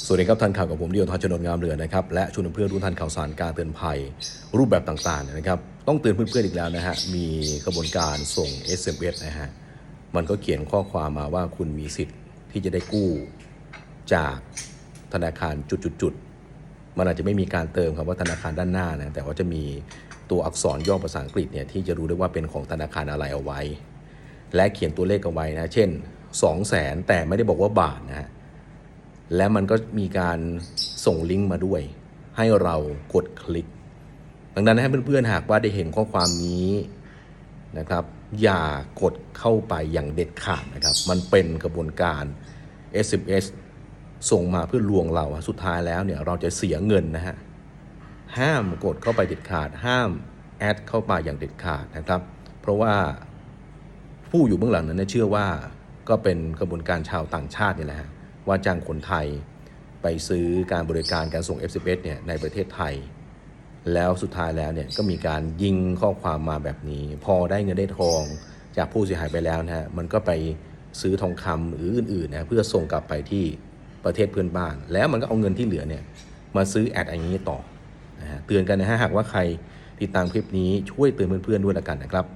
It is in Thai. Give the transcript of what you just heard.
สวัสดีครับทันข่าวกับผมเดียวทอชนนงามเรือนนะครับและชวนเพื่อนรู้ทันข่าวสารการเตือนภัย รูปแบบต่างๆนะครับต้องเตือนเพื่อนๆอีกแล้วนะฮะมีกระบวนการส่ง SMS นะฮะมันก็เขียนข้อความมาว่าคุณมีสิทธิ์ที่จะได้กู้จากธนาคารจุดๆๆมันอาจจะไม่มีการเติมคำว่าธนาคารด้านหน้านะแต่ว่าจะมีตัวอักษรย่อภาษาอังกฤษเนี่ยที่จะรู้ได้ว่าเป็นของธนาคารอะไรเอาไว้ และเขียนตัวเลขเอาไว้นะเช่น 2 0 0แสนแต่ไม่ได้บอกว่าบาทนะฮะ และมันก็มีการส่งลิงก์มาด้วย ให้เรากดคลิก ดังนั้นให้เพื่อนๆหากว่าได้เห็นข้อความนี้นะครับ อย่ากดเข้าไปอย่างเด็ดขาดนะครับ มันเป็นกระบวนการ SMS ส่งมาเพื่อลวงเราสุดท้ายแล้วเนี่ยเราจะเสียเงินนะฮะห้ามกดเข้าไปเด็ดขาด ห้ามแอดเข้าไปอย่างเด็ดขาดนะครับ เพราะว่าผู้อยู่เบื้องหลังนั้นเชื่อว่าก็เป็นกระบวนการชาวต่างชาตินี่แหละฮะ ว่าจ้างคนไทย ไปซื้อการบริการการส่ง F11 เนี่ยในประเทศไทย แล้วสุดท้ายแล้วเนี่ยก็มีการยิงข้อความมาแบบนี้ พอได้เงินได้ทองจากผู้เสียหายไปแล้วนะฮะมันก็ไปซื้อทองคำหรืออื่นๆนะเพื่อส่งกลับไปที่ประเทศเพื่อนบ้าน แล้วมันก็เอาเงินที่เหลือเนี่ยมาซื้อแอดอย่างนี้ต่อนะฮะเตือนกันนะฮะหากว่าใครติดตามคลิปนี้ช่วยเตือนเพื่อนๆด้วยละกันนะครับ